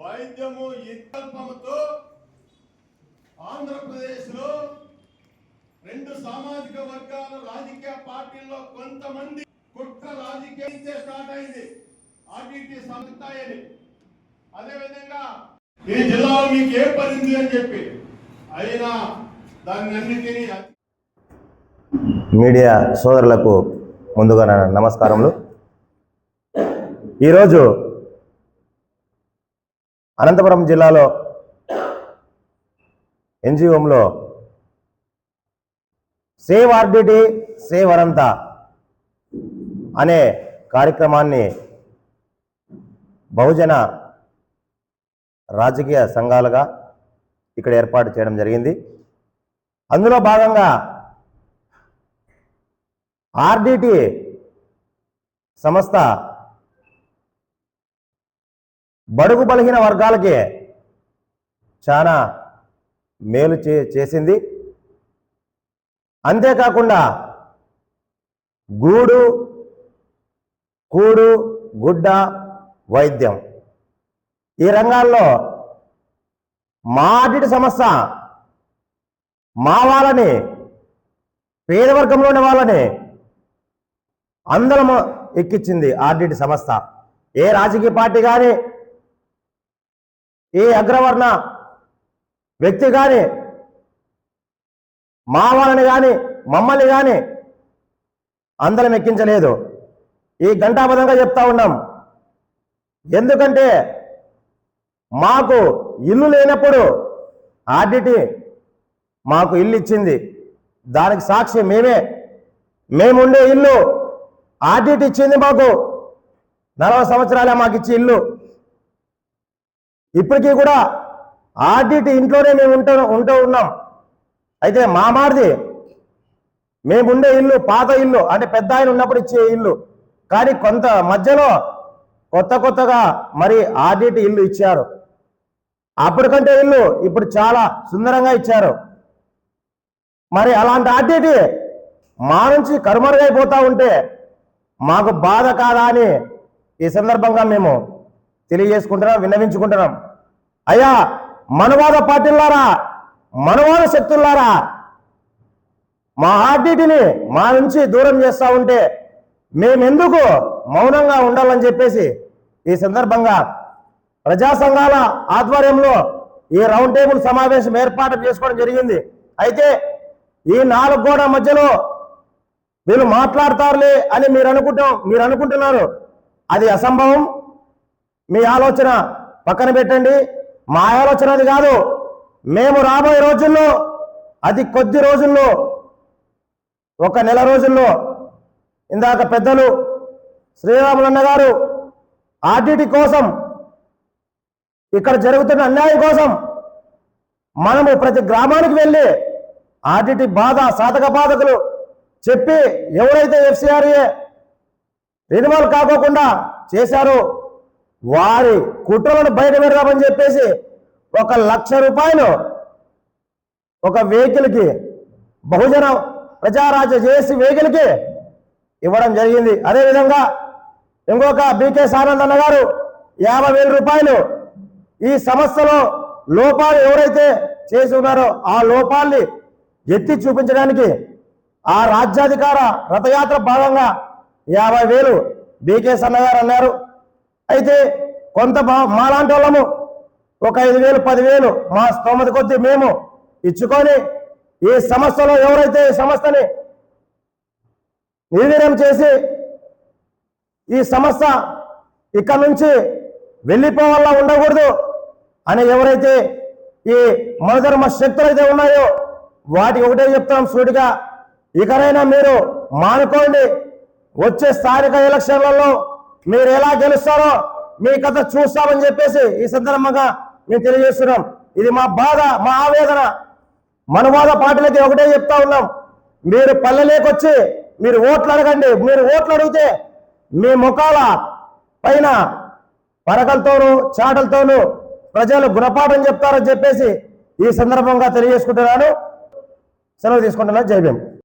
వైద్యము వికల్పముతో ఆంధ్రప్రదేశ్లో రెండు సామాజిక వర్గాల రాజకీయ పార్టీల్లో కొంతమంది కుట్ర రాజకీయం స్టార్ట్ అయింది. ఆర్టీటీ సంస్థాయని. అదేవిధంగా ఈ జిల్లాలో మీకు ఏ పడింది అని చెప్పి అయినా దాన్ని అన్నిటినీ మీడియా సోదరులకు ముందుగా నమస్కారములు. ఈరోజు అనంతపురం జిల్లాలో ఎన్జిఓంలో సేవ్ ఆర్డిటీ సేవ్ అనంత అనే కార్యక్రమాన్ని బహుజన రాజకీయ సంఘాలుగా ఇక్కడ ఏర్పాటు చేయడం జరిగింది. అందులో భాగంగా ఆర్డిటి సంస్థ బడుగు బలహీన వర్గాలకి చాలా మేలు చే చేసింది. అంతేకాకుండా గూడు కూడు గుడ్డ వైద్యం. ఈ రంగాల్లో మా సమస్య మా వాళ్ళని పేద వర్గంలోని వాళ్ళని అందరం ఎక్కించింది ఆర్డిటి సంస్థ. ఏ రాజకీయ పార్టీ కానీ ఏ అగ్రవర్ణ వ్యక్తి కానీ మా వాళ్ళని కానీ మమ్మల్ని కానీ అందరం ఎక్కించలేదు. ఈ ఘంటాపదంగా చెప్తా ఉన్నాం. ఎందుకంటే మాకు ఇల్లు లేనప్పుడు ఆర్డిటి మాకు ఇల్లు ఇచ్చింది. దానికి సాక్షి మేమే. మేముండే ఇల్లు ఆడిట్ ఇచ్చింది మాకు. నలభై సంవత్సరాలే మాకు ఇచ్చి ఇల్లు. ఇప్పటికీ కూడా ఆర్డిటి ఇంట్లోనే మేము ఉంటూ ఉంటూ ఉన్నాం. అయితే మా మారిది మేముండే ఇల్లు పాత ఇల్లు అంటే పెద్ద ఆయన ఉన్నప్పుడు ఇచ్చే ఇల్లు కానీ కొంత మధ్యలో కొత్త కొత్తగా మరి ఆర్డిటి ఇల్లు ఇచ్చారు. అప్పటికంటే ఇల్లు ఇప్పుడు చాలా సుందరంగా ఇచ్చారు. మరి అలాంటి ఆర్డిటి మా నుంచి కరుమరుగైపోతూ ఉంటే మాకు బాధ కాదా అని ఈ సందర్భంగా మేము తెలియజేసుకుంటున్నాం విన్నవించుకుంటున్నాం. అయ్యా మనవాద పార్టీలారా మనవాద శక్తులారా మా ఆర్టీటీని మా నుంచి దూరం చేస్తూ ఉంటే మేమెందుకు మౌనంగా ఉండాలని చెప్పేసి ఈ సందర్భంగా ప్రజా సంఘాల ఆధ్వర్యంలో ఈ రౌండ్ టేబుల్ సమావేశం ఏర్పాటు చేసుకోవడం జరిగింది. అయితే ఈ నాలుగు గోడ మధ్యలో వీళ్ళు మాట్లాడతారులే అని మీరు అనుకుంటాం మీరు అనుకుంటున్నారు. అది అసంభవం. మీ ఆలోచన పక్కన పెట్టండి. మా ఆలోచన అది కాదు. మేము రాబోయే రోజుల్లో అతి కొద్ది రోజుల్లో ఒక నెల రోజుల్లో ఇందాక పెద్దలు శ్రీరాములన్న గారు ఆర్టీటీ కోసం ఇక్కడ జరుగుతున్న అన్యాయం కోసం మనము ప్రతి గ్రామానికి వెళ్ళి ఆర్టీటీ బాధ సాధక బాధకులు చెప్పి ఎవరైతే ఎఫ్సిఆర్ఏ రెన్యువల్ కాకోకుండా చేశారో వారి కుట్రలను బయట పెడదామని చెప్పేసి ఒక లక్ష రూపాయలు ఒక వెహికల్కి బహుజన ప్రజారాజ్య జేఏసీ వెహికల్కి ఇవ్వడం జరిగింది. అదేవిధంగా ఇంకొక బీకే సానంద్ అన్న గారు యాభై వేల రూపాయలు ఈ సంస్థలో లోపాలు ఎవరైతే చేసి ఉన్నారో ఆ లోపాల్ని ఎత్తి చూపించడానికి ఆ రాజ్యాధికార రథయాత్ర భాగంగా యాభై వేలు బీకే సన్నగారు అన్నారు. అయితే కొంత బా- మాలాంటి వాళ్ళము ఒక ఐదు వేలు పదివేలు మా స్తోమత కొద్దీ మేము ఇచ్చుకొని ఈ సంస్థలో ఎవరైతే ఈ సంస్థని నిర్వీర్యం చేసి ఈ సంస్థ ఇక్కడ నుంచి వెళ్ళిపోవాలా ఉండకూడదు అని ఎవరైతే ఈ మనధర్మ శక్తులు అయితే ఉన్నాయో వాటికి ఒకటే చెప్తాం సూటిగా ఇకనైనా మీరు మానుకోండి. వచ్చే స్థానిక ఎలక్షన్లలో మీరు ఎలా గెలుస్తారో మీ కథ చూస్తామని చెప్పేసి ఈ సందర్భంగా మేము తెలియజేస్తున్నాం. ఇది మా బాధ మా ఆవేదన. మనవాద పార్టీలకి ఒకటే చెప్తా ఉన్నాం. మీరు పల్లెలేకొచ్చి మీరు ఓట్లు అడగండి. మీరు ఓట్లు అడిగితే మీ ముఖాల పైన పరకలతోనూ చాటలతోనూ ప్రజలు గుణపాఠం చెప్తారని చెప్పేసి ఈ సందర్భంగా తెలియజేసుకుంటున్నాను. సెలవు తీసుకుంటున్నాను. జై భీమ్.